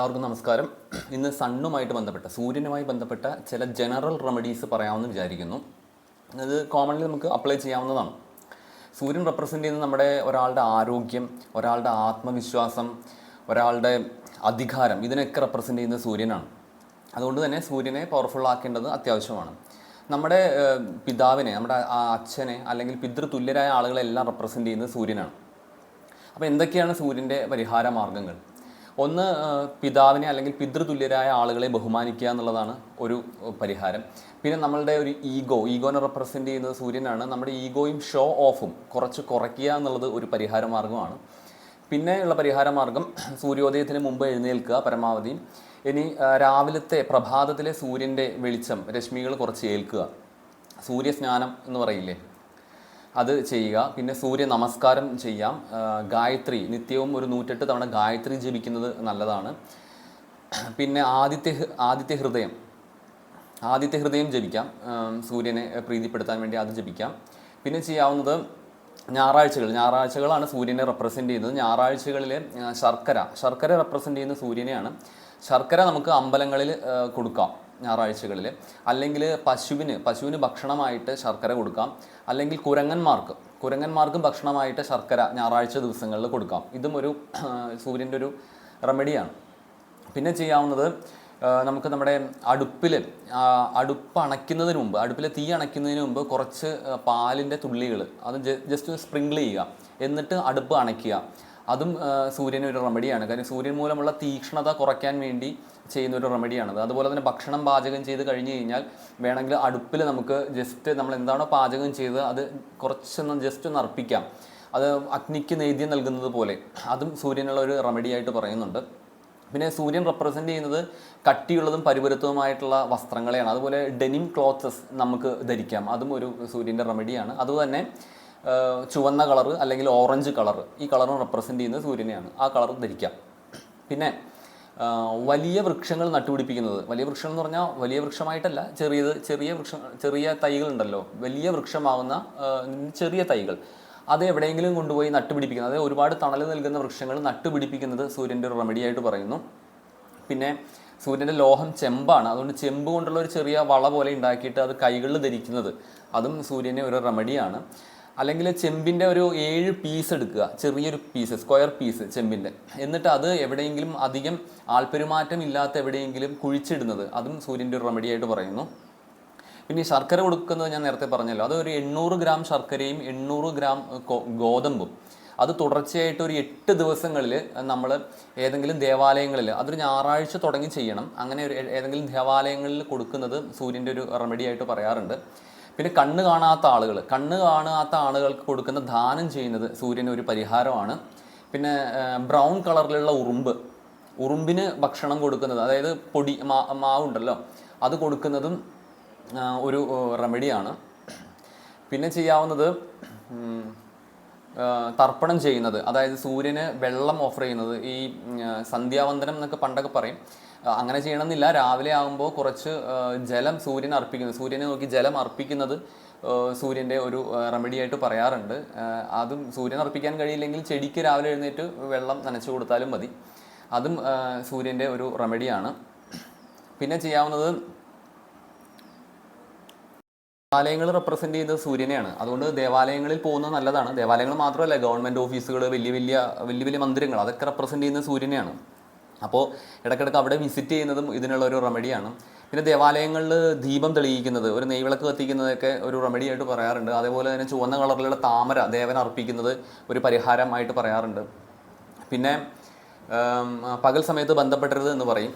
എല്ലാവർക്കും നമസ്കാരം. ഇന്ന് സണ്ണുമായിട്ട് ബന്ധപ്പെട്ട സൂര്യനുമായി ബന്ധപ്പെട്ട ചില ജനറൽ റെമഡീസ് പറയാമെന്ന് വിചാരിക്കുന്നു. അത് കോമൺലി നമുക്ക് അപ്ലൈ ചെയ്യാവുന്നതാണ്. സൂര്യൻ റെപ്രസെന്റ് ചെയ്യുന്ന നമ്മുടെ ഒരാളുടെ ആരോഗ്യം ഒരാളുടെ ആത്മവിശ്വാസം ഒരാളുടെ അധികാരം ഇതിനൊക്കെ റെപ്രസെന്റ് ചെയ്യുന്ന സൂര്യനാണ്. അതുകൊണ്ട് തന്നെ സൂര്യനെ പവർഫുൾ ആക്കേണ്ടത് അത്യാവശ്യമാണ്. നമ്മുടെ പിതാവിനെ നമ്മുടെ അച്ഛനെ അല്ലെങ്കിൽ പിതൃതുല്യരായ ആളുകളെല്ലാം റെപ്രസെന്റ് ചെയ്യുന്നത് സൂര്യനാണ്. അപ്പോൾ എന്തൊക്കെയാണ് സൂര്യന്റെ പരിഹാര മാർഗങ്ങൾ? ഒന്ന് പിതാവിനെ അല്ലെങ്കിൽ പിതൃതുല്യരായ ആളുകളെ ബഹുമാനിക്കുക എന്നുള്ളതാണ് ഒരു പരിഹാരം. പിന്നെ നമ്മളുടെ ഒരു ഈഗോ ഈഗോനെ റെപ്രസെന്റ് ചെയ്യുന്നത് സൂര്യനാണ്. നമ്മുടെ ഈഗോയും ഷോ ഓഫും കുറച്ച് കുറയ്ക്കുക എന്നുള്ളത് ഒരു പരിഹാര മാർഗമാണ് പിന്നെ ഉള്ള പരിഹാര മാർഗം സൂര്യോദയത്തിന് മുമ്പ് എഴുന്നേൽക്കുക പരമാവധി. ഇനി രാവിലത്തെ പ്രഭാതത്തിലെ സൂര്യന്റെ വെളിച്ചം രശ്മികൾ കുറച്ച് ഏൽക്കുക. സൂര്യസ്നാനം എന്ന് പറയില്ലേ? അത് ചെയ്യുക. പിന്നെ സൂര്യ നമസ്കാരം ചെയ്യാം. ഗായത്രി. നിത്യവും ഒരു നൂറ്റെട്ട് തവണ ഗായത്രി ജപിക്കുന്നത് നല്ലതാണ്. പിന്നെ ആദിത്യ ആദിത്യ ഹൃദയം. ആദിത്യ ഹൃദയം ജപിക്കാം. സൂര്യനെ പ്രീതിപ്പെടുത്താൻ വേണ്ടി അത് ജപിക്കാം. പിന്നെ ചെയ്യാവുന്നത് ഞായറാഴ്ചകൾ. ഞായറാഴ്ചകളാണ് സൂര്യനെ റെപ്രസെന്റ് ചെയ്യുന്നത്. ഞായറാഴ്ചകളിലെ ശർക്കര. ശർക്കര റെപ്രസെന്റ് ചെയ്യുന്ന സൂര്യനെയാണ്. ശർക്കര നമുക്ക് അമ്പലങ്ങളിൽ കൊടുക്കാം. ഞായറാഴ്ചകളിൽ. അല്ലെങ്കിൽ പശുവിന് പശുവിന് ഭക്ഷണമായിട്ട് ശർക്കര കൊടുക്കാം. അല്ലെങ്കിൽ കുരങ്ങന്മാർക്ക് കുരങ്ങന്മാർക്കും ഭക്ഷണമായിട്ട് ശർക്കര ഞായറാഴ്ച ദിവസങ്ങളിൽ കൊടുക്കാം. ഇതും ഒരു സൂര്യന്റെ ഒരു റെമഡിയാണ്. പിന്നെ ചെയ്യാവുന്നത് നമുക്ക് നമ്മുടെ അടുപ്പിൽ അടുപ്പ് അണയ്ക്കുന്നതിന് മുമ്പ് അടുപ്പിൽ തീ അണയ്ക്കുന്നതിന് മുമ്പ് കുറച്ച് പാലിന്റെ തുള്ളികൾ അത് ജസ്റ്റ് സ്പ്രിങ്കിൾ ചെയ്യുക. എന്നിട്ട് അടുപ്പ് അണയ്ക്കുക. അതും സൂര്യന് ഒരു റെമഡിയാണ്. കാര്യം സൂര്യൻ മൂലമുള്ള തീക്ഷ്ണത കുറയ്ക്കാൻ വേണ്ടി ചെയ്യുന്ന ഒരു റെമഡിയാണത്. അതുപോലെ തന്നെ ഭക്ഷണം പാചകം ചെയ്ത് കഴിഞ്ഞ് കഴിഞ്ഞാൽ വേണമെങ്കിൽ അടുപ്പിൽ നമുക്ക് ജസ്റ്റ് നമ്മൾ എന്താണോ പാചകം ചെയ്ത് അത് കുറച്ചൊന്ന് ജസ്റ്റ് ഒന്ന് അർപ്പിക്കാം. അത് അഗ്നിക്ക് നേദ്യം നൽകുന്നത് പോലെ. അതും സൂര്യനുള്ള ഒരു റെമഡിയായിട്ട് പറയുന്നുണ്ട്. പിന്നെ സൂര്യൻ റെപ്രസെന്റ് ചെയ്യുന്നത് കട്ടിയുള്ളതും പരിപുരത്വമായിട്ടുള്ള വസ്ത്രങ്ങളെയാണ്. അതുപോലെ ഡെനിം ക്ലോത്തസ് നമുക്ക് ധരിക്കാം. അതും ഒരു സൂര്യന്റെ റെമഡിയാണ്. ആ, ചുവന്ന കളർ അല്ലെങ്കിൽ ഓറഞ്ച് കളർ ഈ കളറും റെപ്രസെന്റ് ചെയ്യുന്നത് സൂര്യനെയാണ്. ആ കളർ ധരിക്കാം. പിന്നെ വലിയ വൃക്ഷങ്ങൾ നട്ടുപിടിപ്പിക്കുന്നത്. വലിയ വൃക്ഷം എന്ന് പറഞ്ഞാൽ വലിയ വൃക്ഷമായിട്ടല്ല ചെറിയത് ചെറിയ വൃക്ഷം ചെറിയ തൈകൾ ഉണ്ടല്ലോ വലിയ വൃക്ഷമാവുന്ന ചെറിയ തൈകൾ. അത് എവിടെയെങ്കിലും കൊണ്ടുപോയി നട്ടുപിടിപ്പിക്കുന്നത് അതായത് ഒരുപാട് തണൽ നൽകുന്ന വൃക്ഷങ്ങൾ നട്ടുപിടിപ്പിക്കുന്നത് സൂര്യന്റെ ഒരു റെമഡിയായിട്ട് പറയുന്നു. പിന്നെ സൂര്യന്റെ ലോഹം ചെമ്പാണ്. അതുകൊണ്ട് ചെമ്പ് കൊണ്ടുള്ള ഒരു ചെറിയ വള പോലെ ഉണ്ടാക്കിയിട്ട് അത് കൈകളിൽ ധരിക്കുന്നത്. അതും സൂര്യന്റെ ഒരു റെമഡിയാണ് അല്ലെങ്കിൽ ചെമ്പിന്റെ ഒരു ഏഴ് പീസ് എടുക്കുക. ചെറിയൊരു പീസ് സ്ക്വയർ പീസ് ചെമ്പിന്റെ എന്നിട്ട് അത് എവിടെയെങ്കിലും അധികം ആൽപ്പെരുമാറ്റം ഇല്ലാത്ത എവിടെയെങ്കിലും കുഴിച്ചിടുന്നത്. അതും സൂര്യന്റെ ഒരു റെമഡിയായിട്ട് പറയുന്നു. പിന്നെ ശർക്കര കൊടുക്കുന്നത് ഞാൻ നേരത്തെ പറഞ്ഞല്ലോ. അത് ഒരു എണ്ണൂറ് ഗ്രാം ശർക്കരയും എണ്ണൂറ് ഗ്രാം ഗോതമ്പും. അത് തുടർച്ചയായിട്ട് ഒരു എട്ട് ദിവസങ്ങളിൽ നമ്മൾ ഏതെങ്കിലും ദേവാലയങ്ങളിൽ അതൊരു ഞായറാഴ്ച തുടങ്ങി ചെയ്യണം. അങ്ങനെ ഒരു ഏതെങ്കിലും ദേവാലയങ്ങളിൽ കൊടുക്കുന്നത് സൂര്യന്റെ ഒരു റെമഡി ആയിട്ട് പറയാറുണ്ട്. പിന്നെ കണ്ണ് കാണാത്ത ആളുകൾ. കണ്ണ് കാണാത്ത ആളുകൾക്ക് കൊടുക്കുന്ന ദാനം ചെയ്യുന്നത് സൂര്യന് ഒരു പരിഹാരമാണ്. പിന്നെ ബ്രൗൺ കളറിലുള്ള ഉറുമ്പ്. ഉറുമ്പിന് ഭക്ഷണം കൊടുക്കുന്നത് അതായത് പൊടി മാ മാവുണ്ടല്ലോ അത് കൊടുക്കുന്നതും ഒരു റെമഡിയാണ് പിന്നെ ചെയ്യാവുന്നത് തർപ്പണം ചെയ്യുന്നത്. അതായത് സൂര്യന് വെള്ളം ഓഫർ ചെയ്യുന്നത്. ഈ സന്ധ്യാവന്ദനം എന്നൊക്കെ പണ്ടൊക്കെ പറയും. അങ്ങനെ ചെയ്യണമെന്നില്ല. രാവിലെ ആകുമ്പോൾ കുറച്ച് ജലം സൂര്യന് അർപ്പിക്കുന്നത് സൂര്യനെ നോക്കി ജലം അർപ്പിക്കുന്നത് സൂര്യന്റെ ഒരു റെമഡി ആയിട്ട് പറയാറുണ്ട്. അതും സൂര്യൻ അർപ്പിക്കാൻ കഴിയില്ലെങ്കിൽ ചെടിക്ക് രാവിലെ എഴുന്നേറ്റ് വെള്ളം നനച്ചു കൊടുത്താലും മതി. അതും സൂര്യന്റെ ഒരു റെമഡിയാണ് പിന്നെ ചെയ്യാവുന്നത് ദേവാലയങ്ങൾ റെപ്രസെന്റ് ചെയ്യുന്നത് സൂര്യനെയാണ്. അതുകൊണ്ട് ദേവാലയങ്ങളിൽ പോകുന്നത് നല്ലതാണ്. ദേവാലയങ്ങൾ മാത്രമല്ല ഗവൺമെന്റ് ഓഫീസുകൾ വലിയ വലിയ വലിയ വലിയ മന്ദിരങ്ങൾ അതൊക്കെ റെപ്രസെന്റ് ചെയ്യുന്നത് സൂര്യനെയാണ്. അപ്പോൾ ഇടയ്ക്കിടയ്ക്ക് അവിടെ വിസിറ്റ് ചെയ്യുന്നതും ഇതിനുള്ള ഒരു റെമഡിയാണ് പിന്നെ ദേവാലയങ്ങളിൽ ദീപം തെളിയിക്കുന്നത് ഒരു നെയ്വിളക്ക് കത്തിക്കുന്നതൊക്കെ ഒരു റെമഡി ആയിട്ട് പറയാറുണ്ട്. അതേപോലെ തന്നെ ചുവന്ന കളറിലുള്ള താമര ദേവൻ അർപ്പിക്കുന്നത് ഒരു പരിഹാരമായിട്ട് പറയാറുണ്ട്. പിന്നെ പകൽ സമയത്ത് ബന്ധപ്പെടരുത് എന്ന് പറയും.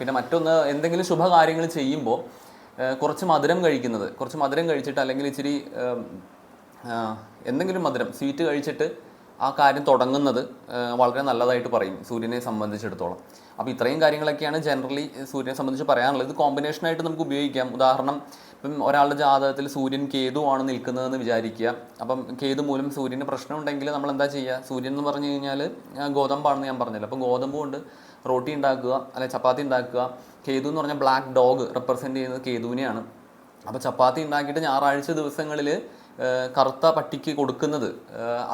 പിന്നെ മറ്റൊന്ന് എന്തെങ്കിലും ശുഭകാര്യങ്ങൾ ചെയ്യുമ്പോൾ കുറച്ച് മധുരം കഴിക്കുന്നത്. കുറച്ച് മധുരം കഴിച്ചിട്ട് അല്ലെങ്കിൽ ഇച്ചിരി എന്തെങ്കിലും മധുരം സ്വീറ്റ് കഴിച്ചിട്ട് ആ കാര്യം തുടങ്ങുന്നത് വളരെ നല്ലതായിട്ട് പറയും സൂര്യനെ സംബന്ധിച്ചിടത്തോളം. അപ്പോൾ ഇത്രയും കാര്യങ്ങളൊക്കെയാണ് ജനറലി സൂര്യനെ സംബന്ധിച്ച് പറയാനുള്ളത്. ഇത് കോമ്പിനേഷനായിട്ട് നമുക്ക് ഉപയോഗിക്കാം. ഉദാഹരണം ഇപ്പം ഒരാളുടെ ജാതകത്തിൽ സൂര്യൻ കേതു ആണ് നിൽക്കുന്നതെന്ന് വിചാരിക്കുക. അപ്പം കേതു മൂലം സൂര്യന് പ്രശ്നമുണ്ടെങ്കിൽ നമ്മൾ എന്താ ചെയ്യുക? സൂര്യൻ എന്ന് പറഞ്ഞു കഴിഞ്ഞാൽ ഗോതമ്പാണെന്ന് ഞാൻ പറഞ്ഞില്ല. അപ്പോൾ ഗോതമ്പ് കൊണ്ട് റോട്ടി ഉണ്ടാക്കുക അല്ലെങ്കിൽ ചപ്പാത്തി ഉണ്ടാക്കുക. കേതു എന്ന് പറഞ്ഞാൽ ബ്ലാക്ക് ഡോഗ് റെപ്രസെന്റ് ചെയ്യുന്നത് കേതുവിനെയാണ്. അപ്പോൾ ചപ്പാത്തി ഉണ്ടാക്കിയിട്ട് ഞായറാഴ്ച ദിവസങ്ങളിൽ കറുത്ത പട്ടിക്ക് കൊടുക്കുന്നത്.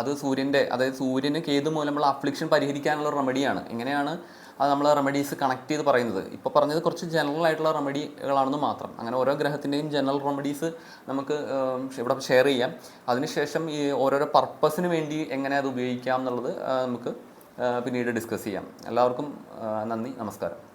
അത് സൂര്യന്റെ അതായത് സൂര്യന് കേതു മൂലമുള്ള അഫ്ലിക്ഷൻ പരിഹരിക്കാനുള്ള റെമഡിയാണ് എങ്ങനെയാണ് അത് നമ്മൾ റെമഡീസ് കണക്ട് ചെയ്ത് പറയുന്നത്? ഇപ്പോൾ പറഞ്ഞത് കുറച്ച് ജനറൽ ആയിട്ടുള്ള റെമഡികളാണെന്ന് മാത്രം. അങ്ങനെ ഓരോ ഗ്രഹത്തിന്റെയും ജനറൽ റെമഡീസ് നമുക്ക് ഇവിടെ ഷെയർ ചെയ്യാം. അതിനുശേഷം ഈ ഓരോരോ പർപ്പസിന് വേണ്ടി എങ്ങനെ അത് ഉപയോഗിക്കാം എന്നുള്ളത് നമുക്ക് പിന്നീട് ഡിസ്കസ് ചെയ്യാം. എല്ലാവർക്കും നന്ദി. നമസ്കാരം.